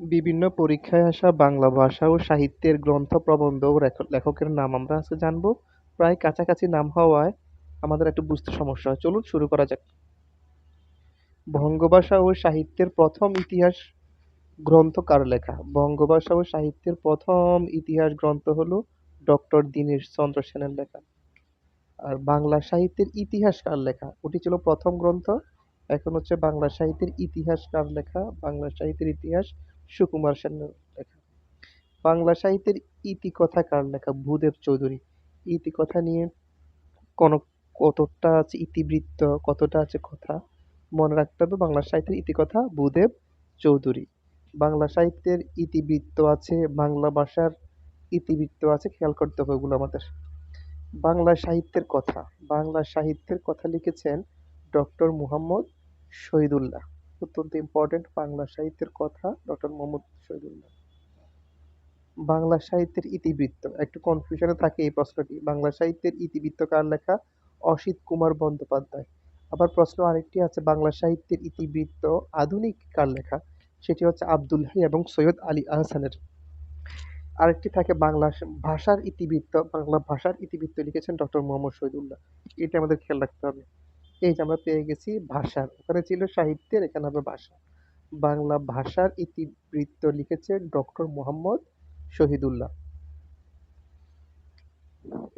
বিভিন্ন পরীক্ষায় আসা বাংলা ভাষা ও সাহিত্যের গ্রন্থ প্রবন্ধ ও লেখকের নাম আমরা আজকে জানব। প্রায় কাছাকাছি নাম হওয়ায় আমাদের একটু বুঝতে সমস্যা হয়। চলুন শুরু করা যাক। বঙ্গভাষা ও সাহিত্যের প্রথম ইতিহাস গ্রন্থ কার লেখা? বঙ্গভাষা ও সাহিত্যের প্রথম ইতিহাস গ্রন্থ হলো ডক্টর দীনেশ চন্দ্র সেনের লেখা। আর বাংলা সাহিত্যের ইতিহাস কার লেখা? ওটি ছিল প্রথম গ্রন্থ, এখন হচ্ছে বাংলা সাহিত্যের ইতিহাস কার লেখা? বাংলা সাহিত্যের ইতিহাস সুকুমার সেনের লেখা বাংলা সাহিত্যের ইতিকথা কার লেখা ভূদেব চৌধুরী। ইতিকথা নিয়ে কোন কতটা আছে ইতিবৃত্ত, কতটা আছে কথা মনে রাখতে হবে। বাংলা সাহিত্যের ইতিকথা ভূদেব চৌধুরী। বাংলা সাহিত্যের ইতিবৃত্ত আছে, বাংলা ভাষার ইতিবৃত্ত আছে, খেয়াল করতে হবে ওগুলো আমাদের। বাংলা সাহিত্যের কথা, বাংলা সাহিত্যের কথা লিখেছেন ডক্টর মুহাম্মদ শহীদুল্লাহ। অত্যন্ত ইম্পর্টেন্ট বাংলা সাহিত্যের কথা ডক্টর মোহাম্মদ শহীদুল্লাহ বাংলা সাহিত্যের ইতিবৃত্ত, একটু কনফিউশনে থাকে এই প্রশ্নটি। বাংলা সাহিত্যের ইতিবৃত্ত কার লেখা? অসিত কুমার বন্দ্যোপাধ্যায়। আবার প্রশ্ন আরেকটি আছে, বাংলা সাহিত্যের ইতিবৃত্ত আধুনিক কার লেখা? সেটি হচ্ছে আব্দুল হাই এবং সৈয়দ আলী আহসানের। আরেকটি থাকে, বাংলা ভাষার ইতিবৃত্ত, বাংলা ভাষার ইতিবৃত্ত লিখেছেন ডক্টর মোহাম্মদ শহীদুল্লাহ। এটা আমাদের খেয়াল রাখতে হবে। এই যে আমরা পেয়ে গেছি ভাষার ওখানে ছিল সাহিত্যের, এখানে হবে ভাষা। বাংলা ভাষার ইতিবৃত্ত লিখেছেন ডক্টর মোহাম্মদ শহীদুল্লাহ।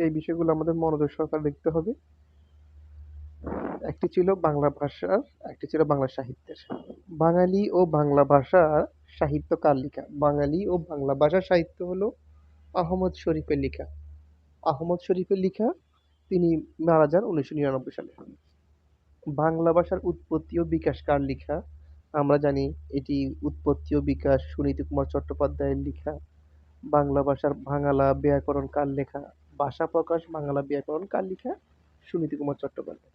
এই বিষয়গুলো আমাদের মনোযোগ সহকারে দেখতে হবে। একটি ছিল বাংলা ভাষার, একটি ছিল বাংলা সাহিত্যের। বাঙালি ও বাংলা ভাষা সাহিত্য কার লেখা? বাঙালি ও বাংলা ভাষা সাহিত্য হলো আহমদ শরীফের লেখা। আহমদ শরীফের লেখা তিনি মারা যান উনিশশো নিরানব্বই সালে। বাংলা ভাষার উৎপত্তি ও বিকাশ কার লেখা? আমরা জানি এটি উৎপত্তি ও বিকাশ সুনীতি কুমার চট্টোপাধ্যায়ের লেখা। বাংলা ভাষার বাংলা ব্যাকরণ কার লেখা? ভাষা প্রকাশ, বাংলা ব্যাকরণ কার লেখা? সুনীতি কুমার চট্টোপাধ্যায়।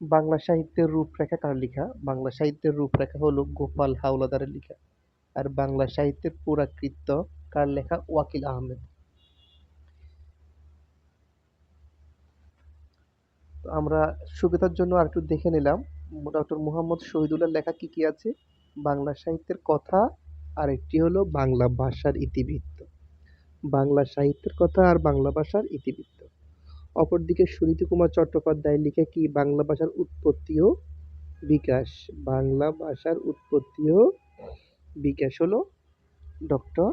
বাংলা সাহিত্যের রূপরেখা কার লেখা? বাংলা সাহিত্যের রূপরেখা হলো গোপাল হাওলাদারের লেখা। আর বাংলা সাহিত্যের পুরাকৃত্য কার লেখা? ওয়াকিল আহমেদ। আমরা সুবিধার জন্য আর একটু দেখে নিলাম। ডক্টর মুহাম্মদ শহীদুল্লাহ লেখা কি কি আছে? বাংলা সাহিত্যের কথা আর একটি হলো বাংলা ভাষার ইতিবৃত্ত। বাংলা সাহিত্যের কথা আর বাংলা ভাষার ইতিবৃত্ত। অপরদিকে সুনীতি কুমার চট্টোপাধ্যায় লিখে কি বাংলা ভাষার উৎপত্তি ও বিকাশ? বাংলা ভাষার উৎপত্তি ও বিকাশ হলো ডক্টর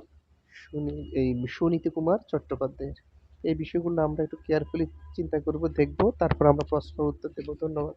সুনি এই সুনীতি কুমার চট্টোপাধ্যায়ের। এই বিষয়গুলো আমরা একটু কেয়ারফুলি চিন্তা করব দেখব তারপর আমরা প্রশ্নের উত্তর দেবো। ধন্যবাদ।